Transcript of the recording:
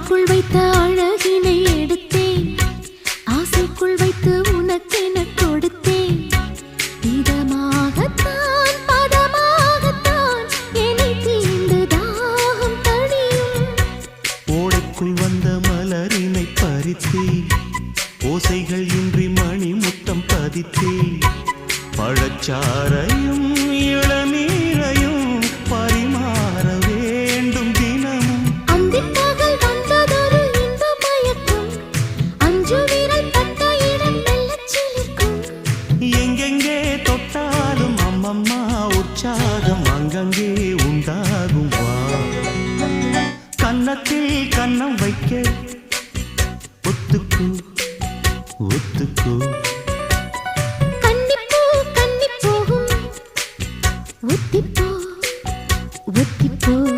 ஆசைக்குள் வைத்த அழகினை எடுத்தேன். ஆசைக்குள் வைத்து உனக்கென கொடுத்தேன். இதமாகத்தான் பதமாகத்தான் என்னை தீண்டு தாகம் தனியும் ஓடைக்குள் வந்த மலரினை பறித்தே ஓசைகள் இன்றி மணி முத்தம் பதித்தே பழச்சாரையும் இழ விவாதம் அங்கங்கே உண்டாகும் வா. கன்னத்தில் கன்னம் வைக்க ஒத்துக்கு ஒத்துக்கு. ஒத்திப்போ ஒத்திப்போ.